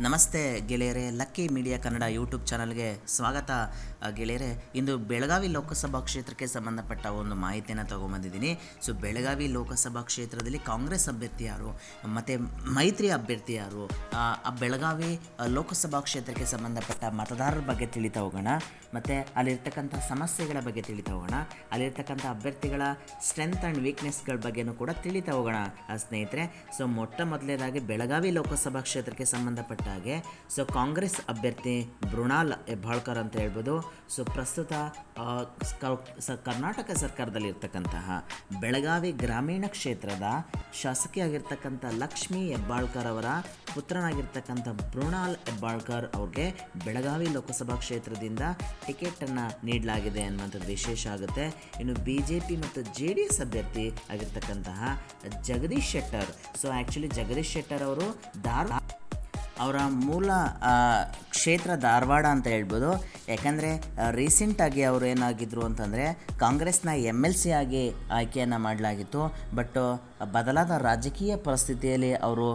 ನಮಸ್ತೆ ಗೆಳೆಯರೆ lucky media Kannada YouTube ಚಾನಲ್ಗೆ ಸ್ವಾಗತ. ಗೆಳೆಯರೆ ಇಂದು ಬೆಳಗಾವಿ ಲೋಕಸಭಾ ಕ್ಷೇತ್ರಕ್ಕೆ ಸಂಬಂಧಪಟ್ಟ ಒಂದು ಮಾಹಿತಿಯನ್ನು ತಗೊಂಬಂದಿದ್ದೀನಿ. ಸೊ ಬೆಳಗಾವಿ ಲೋಕಸಭಾ ಕ್ಷೇತ್ರದಲ್ಲಿ ಕಾಂಗ್ರೆಸ್ ಅಭ್ಯರ್ಥಿ ಯಾರು? ಮತ್ತು ಮೈತ್ರಿ ಅಭ್ಯರ್ಥಿ ಯಾರು? ಆ, ಬೆಳಗಾವಿ ಲೋಕಸಭಾ ಕ್ಷೇತ್ರಕ್ಕೆ ಸಂಬಂಧಪಟ್ಟ ಮತದಾರರ ಬಗ್ಗೆ ತಿಳಿತಾ ಹೋಗೋಣ. ಮತ್ತು ಅಲ್ಲಿರ್ತಕ್ಕಂಥ ಸಮಸ್ಯೆಗಳ ಬಗ್ಗೆ ತಿಳಿತಾ ಹೋಗೋಣ. ಅಲ್ಲಿರ್ತಕ್ಕಂಥ ಅಭ್ಯರ್ಥಿಗಳ ಸ್ಟ್ರೆಂತ್ ಆ್ಯಂಡ್ ವೀಕ್ನೆಸ್ಗಳ ಬಗ್ಗೆನೂ ಕೂಡ ತಿಳಿತಾ ಹೋಗೋಣ ಸ್ನೇಹಿತರೆ. ಸೊ ಮೊಟ್ಟ ಮೊದಲನೇದಾಗಿ ಬೆಳಗಾವಿ ಲೋಕಸಭಾ ಕ್ಷೇತ್ರಕ್ಕೆ ಸಂಬಂಧಪಟ್ಟ ಹಾಗೆ. ಸೊ ಕಾಂಗ್ರೆಸ್ ಅಭ್ಯರ್ಥಿ ಮೃಣಾಲ್ ಹೆಬ್ಬಾಳ್ಕರ್ ಅಂತ ಹೇಳ್ಬೋದು. ಸೊ ಪ್ರಸ್ತುತ ಕರ್ನಾಟಕ ಸರ್ಕಾರದಲ್ಲಿ ಇರ್ತಕ್ಕಂತಹ ಬೆಳಗಾವಿ ಗ್ರಾಮೀಣ ಕ್ಷೇತ್ರದ ಶಾಸಕಿಯಾಗಿರ್ತಕ್ಕಂಥ ಲಕ್ಷ್ಮೀ ಹೆಬ್ಬಾಳ್ಕರ್ ಅವರ ಪುತ್ರನಾಗಿರ್ತಕ್ಕಂಥ ಮೃಣಾಲ್ ಹೆಬ್ಬಾಳ್ಕರ್ ಅವ್ರಿಗೆ ಬೆಳಗಾವಿ ಲೋಕಸಭಾ ಕ್ಷೇತ್ರದಿಂದ ಟಿಕೆಟನ್ನು ನೀಡಲಾಗಿದೆ ಅನ್ನುವಂಥದ್ದು ವಿಶೇಷ ಆಗುತ್ತೆ. ಇನ್ನು ಬಿ ಜೆ ಪಿ ಮತ್ತು ಜೆ ಡಿ ಎಸ್ ಅಭ್ಯರ್ಥಿ ಆಗಿರ್ತಕ್ಕಂತಹ ಜಗದೀಶ್ ಶೆಟ್ಟರ್. ಸೊ ಆ್ಯಕ್ಚುಲಿ ಜಗದೀಶ್ ಶೆಟ್ಟರ್ ಅವರು ಧಾರವಾಡ ಅವರ ಮೂಲ ಆ, ಕ್ಷೇತ್ರ ಧಾರವಾಡ ಅಂತ ಹೇಳ್ಬೋದು. ಯಾಕಂದರೆ ರೀಸೆಂಟಾಗಿ ಅವರು ಏನಾಗಿದ್ರು ಅಂತಂದರೆ, ಕಾಂಗ್ರೆಸ್ನ ಎಂ ಎಲ್ ಸಿ ಆಗಿ ಆಯ್ಕೆಯನ್ನು ಮಾಡಲಾಗಿತ್ತು. ಬಟ್ ಬದಲಾದ ರಾಜಕೀಯ ಪರಿಸ್ಥಿತಿಯಲ್ಲಿ ಅವರು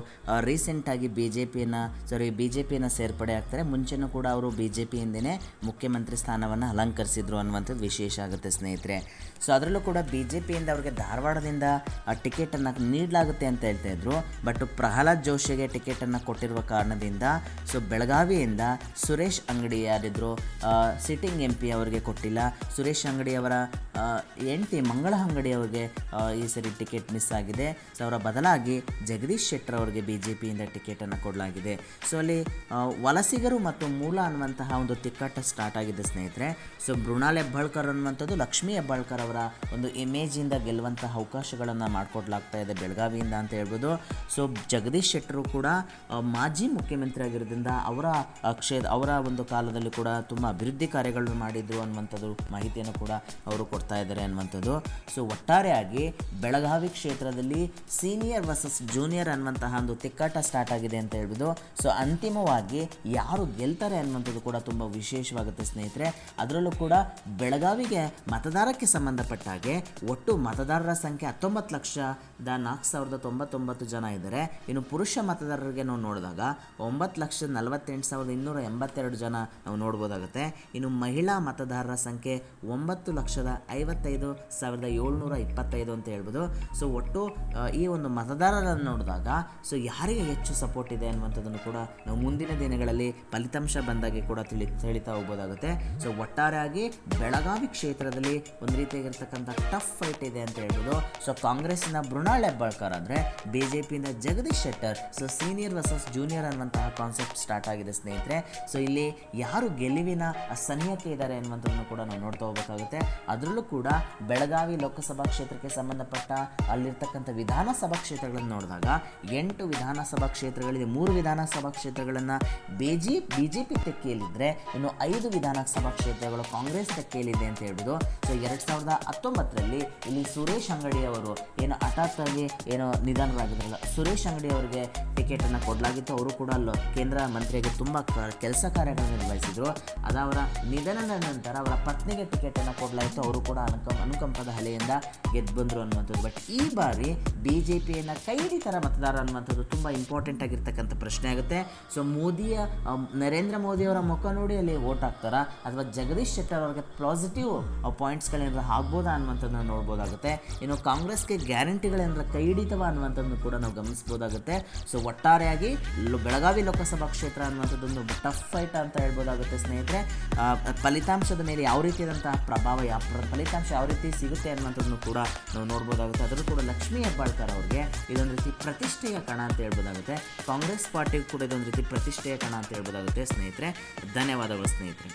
ರೀಸೆಂಟಾಗಿ ಬಿ ಜೆ ಪಿಯನ್ನು ಸಾರಿ ಬಿ ಜೆ ಪಿಯನ್ನು ಸೇರ್ಪಡೆ ಆಗ್ತಾರೆ. ಮುಂಚೆನೂ ಕೂಡ ಅವರು ಬಿ ಜೆ ಪಿಯಿಂದನೇ ಮುಖ್ಯಮಂತ್ರಿ ಸ್ಥಾನವನ್ನು ಅಲಂಕರಿಸಿದ್ರು ಅನ್ನುವಂಥದ್ದು ವಿಶೇಷ ಆಗುತ್ತೆ ಸ್ನೇಹಿತರೆ. ಸೊ ಅದರಲ್ಲೂ ಕೂಡ ಬಿ ಜೆ ಪಿಯಿಂದ ಅವರಿಗೆ ಧಾರವಾಡದಿಂದ ಟಿಕೆಟನ್ನು ನೀಡಲಾಗುತ್ತೆ ಅಂತ ಹೇಳ್ತಾ ಇದ್ರು. ಬಟ್ ಪ್ರಹ್ಲಾದ್ ಜೋಶಿಗೆ ಟಿಕೆಟನ್ನು ಕೊಟ್ಟಿರುವ ಕಾರಣದಿಂದ so ಬೆಳಗಾವಿಯಿಂದ Suresh Angadi ಯಾರಿದ್ರು sitting M P ಅವರಿಗೆ ಕೊಟ್ಟಿಲ್ಲ. ಸುರೇಶ್ ಅಂಗಡಿ ಅವರ ಎಂಟಿ ಮಂಗಳ ಅಂಗಡಿ ಅವರಿಗೆ ಈ ಸರಿ ಟಿಕೆಟ್ ಮಿಸ್ ಆಗಿದೆ. ಸೊ ಅವರ ಬದಲಾಗಿ ಜಗದೀಶ್ ಶೆಟ್ಟರ್ ಅವರಿಗೆ ಬಿ ಜೆ ಪಿಯಿಂದ ಟಿಕೆಟನ್ನು ಕೊಡಲಾಗಿದೆ. ಸೊ ಅಲ್ಲಿ ವಲಸಿಗರು ಮತ್ತು ಮೂಲ ಅನ್ನುವಂತಹ ಒಂದು ತಿಕ್ಕಟ್ಟ ಸ್ಟಾರ್ಟ್ ಆಗಿದೆ ಸ್ನೇಹಿತರೆ. ಸೊ ಮೃಣಾಲ್ ಹೆಬ್ಬಾಳ್ಕರ್ ಅನ್ನುವಂಥದ್ದು ಲಕ್ಷ್ಮೀ ಹೆಬ್ಬಾಳ್ಕರ್ ಅವರ ಒಂದು ಇಮೇಜಿಂದ ಗೆಲ್ಲುವಂತಹ ಅವಕಾಶಗಳನ್ನು ಮಾಡಿಕೊಡ್ಲಾಗ್ತಾ ಇದೆ ಬೆಳಗಾವಿಯಿಂದ ಅಂತ ಹೇಳ್ಬೋದು. ಸೊ ಜಗದೀಶ್ ಶೆಟ್ಟರು ಕೂಡ ಮಾಜಿ ಮುಖ್ಯಮಂತ್ರಿ ಆಗಿರೋದ್ರಿಂದ ಅವರ ಕ್ಷೇತ್ರ ಅವರ ಒಂದು ಕಾಲದಲ್ಲಿ ಕೂಡ ತುಂಬ ಅಭಿವೃದ್ಧಿ ಕಾರ್ಯಗಳನ್ನು ಮಾಡಿದ್ರು ಅನ್ನುವಂಥದ್ದು ಮಾಹಿತಿಯನ್ನು ಕೂಡ ಅವರು ಇದ್ದಾರೆ ಅನ್ನುವಂಥದ್ದು. ಸೊ ಒಟ್ಟಾರೆಯಾಗಿ ಬೆಳಗಾವಿ ಕ್ಷೇತ್ರದಲ್ಲಿ ಸೀನಿಯರ್ ವರ್ಸಸ್ ಜೂನಿಯರ್ ಅನ್ನುವಂತಹ ಒಂದು ತಿಕ್ಕಾಟ ಸ್ಟಾರ್ಟ್ ಆಗಿದೆ ಅಂತ ಹೇಳ್ಬೋದು. ಸೊ ಅಂತಿಮವಾಗಿ ಯಾರು ಗೆಲ್ತಾರೆ ಅನ್ನುವಂಥದ್ದು ಕೂಡ ತುಂಬ ವಿಶೇಷವಾಗುತ್ತೆ ಸ್ನೇಹಿತರೆ. ಅದರಲ್ಲೂ ಕೂಡ ಬೆಳಗಾವಿಗೆ ಮತದಾರಕ್ಕೆ ಸಂಬಂಧಪಟ್ಟ ಹಾಗೆ ಒಟ್ಟು ಮತದಾರರ ಸಂಖ್ಯೆ ಹತ್ತೊಂಬತ್ತು ಲಕ್ಷದ ನಾಲ್ಕು ಸಾವಿರದ ತೊಂಬತ್ತೊಂಬತ್ತು ಜನ ಇದ್ದಾರೆ. ಇನ್ನು ಪುರುಷ ಮತದಾರರಿಗೆ ನಾವು ನೋಡಿದಾಗ ಒಂಬತ್ತು ಲಕ್ಷದ ನಲವತ್ತೆಂಟು ಸಾವಿರದ ಇನ್ನೂರ ಎಂಬತ್ತೆರಡು ಜನ ನಾವು ನೋಡ್ಬೋದಾಗುತ್ತೆ. ಇನ್ನು ಮಹಿಳಾ ಮತದಾರರ ಸಂಖ್ಯೆ ಒಂಬತ್ತು ಲಕ್ಷದ ಐವತ್ತೈದು ಸಾವಿರದ ಏಳ್ನೂರ ಇಪ್ಪತ್ತೈದು ಅಂತ ಹೇಳ್ಬೋದು. ಸೊ ಒಟ್ಟು ಈ ಒಂದು ಮತದಾರರನ್ನು ನೋಡಿದಾಗ ಸೊ ಯಾರಿಗೆ ಹೆಚ್ಚು ಸಪೋರ್ಟ್ ಇದೆ ಅನ್ನುವಂಥದ್ದನ್ನು ಕೂಡ ನಾವು ಮುಂದಿನ ದಿನಗಳಲ್ಲಿ ಫಲಿತಾಂಶ ಬಂದಾಗೆ ಕೂಡ ತಿಳಿ, ತಿಳಿತಾ ಹೋಗ್ಬೋದಾಗುತ್ತೆ. ಸೊ ಒಟ್ಟಾರೆಯಾಗಿ ಬೆಳಗಾವಿ ಕ್ಷೇತ್ರದಲ್ಲಿ ಒಂದು ರೀತಿಯಾಗಿರ್ತಕ್ಕಂಥ ಟಫ್ ಫೈಟ್ ಇದೆ ಅಂತ ಹೇಳ್ಬೋದು. ಸೊ ಕಾಂಗ್ರೆಸ್ಸಿನ ಮೃಣಾಳ್ ಹೆಬ್ಬಾಳ್ಕರ್ ಅಂದರೆ B J ಪಿಯಿಂದ Jagadish Shettar so senior versus junior ಅನ್ನುವಂತಹ ಕಾನ್ಸೆಪ್ಟ್ ಸ್ಟಾರ್ಟ್ ಆಗಿದೆ ಸ್ನೇಹಿತರೆ. ಸೊ ಇಲ್ಲಿ ಯಾರು ಗೆಲುವಿನ ಸನಿಹಕ್ಕೆ ಇದ್ದಾರೆ ಅನ್ನುವಂಥದ್ದನ್ನು ಕೂಡ ನಾವು ನೋಡ್ತಾ ಹೋಗಬೇಕಾಗುತ್ತೆ. ಅದರಲ್ಲೂ ಕೂಡ ಬೆಳಗಾವಿ ಲೋಕಸಭಾ ಕ್ಷೇತ್ರಕ್ಕೆ ಸಂಬಂಧಪಟ್ಟ ಅಲ್ಲಿರ್ತಕ್ಕಂಥ ವಿಧಾನಸಭಾ ಕ್ಷೇತ್ರಗಳನ್ನು ನೋಡಿದಾಗ ಎಂಟು ವಿಧಾನಸಭಾ ಕ್ಷೇತ್ರಗಳಿದೆ ಮೂರು ವಿಧಾನಸಭಾ ಕ್ಷೇತ್ರಗಳನ್ನು B G B J P ತೆಕ್ಕೆಯಲ್ಲಿದ್ದರೆ ಇನ್ನು ಐದು ವಿಧಾನಸಭಾ ಕ್ಷೇತ್ರಗಳು ಕಾಂಗ್ರೆಸ್ ತೆಕ್ಕೆಯಲ್ಲಿದೆ ಅಂತ ಹೇಳ್ಬೋದು. ಸೊ ಎರಡು ಸಾವಿರದ ಹತ್ತೊಂಬತ್ತರಲ್ಲಿ ಇಲ್ಲಿ ಸುರೇಶ್ ಅಂಗಡಿ ಅವರು ಏನು ಹಠಾತ್ ಆಗಿ ಏನೋ ನಿಧನರಾಗಿದ್ರಲ್ಲ, ಸುರೇಶ್ ಅಂಗಡಿ ಅವರಿಗೆ ಟಿಕೆಟನ್ನು ಕೊಡಲಾಗಿತ್ತು. ಅವರು ಕೂಡ ಅಲ್ಲೋ ಕೇಂದ್ರ ಮಂತ್ರಿಗೆ ತುಂಬ ಕೆಲಸ ಕಾರ್ಯಗಳನ್ನು ನಿರ್ವಹಿಸಿದರು. ಅದು ಅವರ ನಿಧನದ ನಂತರ ಅವರ ಪತ್ನಿಗೆ ಟಿಕೆಟನ್ನು ಕೊಡಲಾಯಿತು. ಅವರು ಕೂಡ ಅನುಕಂ, ಅನುಕಂಪದ ಹಲೆಯಿಂದ ಗೆದ್ದು ಬಂದರು ಅನ್ನುವಂಥದ್ದು. ಬಟ್ ಈ ಬಾರಿ ಬಿ ಜೆ ಪಿಯನ್ನು ಕೈ ಹಿಡಿತಾರ ಮತದಾರ ಅನ್ನುವಂಥದ್ದು ತುಂಬ ಇಂಪಾರ್ಟೆಂಟ್ ಆಗಿರ್ತಕ್ಕಂಥ ಪ್ರಶ್ನೆ ಆಗುತ್ತೆ. ಸೊ ಮೋದಿಯ ನರೇಂದ್ರ ಮೋದಿಯವರ ಮುಖ ನೋಡಿ ಅಲ್ಲಿ ವೋಟ್ ಹಾಕ್ತಾರ? ಅಥವಾ ಜಗದೀಶ್ ಶೆಟ್ಟರ್ ಅವ್ರಿಗೆ ಪಾಸಿಟಿವ್ ಪಾಯಿಂಟ್ಸ್ಗಳೇನಾದ್ರು ಆಗ್ಬೋದಾ ಅನ್ನುವಂಥದ್ದನ್ನು ನೋಡ್ಬೋದಾಗುತ್ತೆ. ಇನ್ನು ಕಾಂಗ್ರೆಸ್ಗೆ ಗ್ಯಾರಂಟಿಗಳೇನಾದ್ರು ಕೈ ಹಿಡಿತವ ಅನ್ನುವಂಥದ್ದನ್ನು ಕೂಡ ನಾವು ಗಮನಿಸ್ಬೋದಾಗುತ್ತೆ. ಸೊ ಒಟ್ಟಾರೆಯಾಗಿ ಬೆಳಗಾವಿ ಲೋಕಸಭಾ ಕ್ಷೇತ್ರ ಅನ್ನುವಂಥದ್ದೊಂದು ಟಫ್ ಫೈಟ್ ಅಂತ ಹೇಳ್ಬೋದಾಗುತ್ತೆ ಸ್ನೇಹಿತರೆ. ಫಲಿತಾಂಶದ ಮೇಲೆ ಯಾವ ರೀತಿಯಾದಂತಹ ಪ್ರಭಾವ, ಯಾವ ಪ್ರ- ಫಲಿತಾಂಶ ಯಾವ ರೀತಿ ಸಿಗುತ್ತೆ ಅನ್ನುವಂಥದ್ದನ್ನು ಕೂಡ ನಾವು ನೋಡ್ಬೋದಾಗುತ್ತೆ. ಅದರಲ್ಲೂ ಕೂಡ ಲಕ್ಷ್ಮೀ ಹೆಬ್ಬಾಳ್ಕರ್ ಅವ್ರಿಗೆ ಇದೊಂದು ರೀತಿ ಪ್ರತಿಷ್ಠೆಯ ಕಣ ಅಂತ ಹೇಳ್ಬೋದಾಗುತ್ತೆ. ಕಾಂಗ್ರೆಸ್ ಪಾರ್ಟಿಗೂ ಕೂಡ ಇದೊಂದು ರೀತಿ ಪ್ರತಿಷ್ಠೆಯ ಕಣ ಅಂತ ಹೇಳ್ಬೋದಾಗುತ್ತೆ ಸ್ನೇಹಿತರೆ. ಧನ್ಯವಾದಗಳು ಸ್ನೇಹಿತರೆ.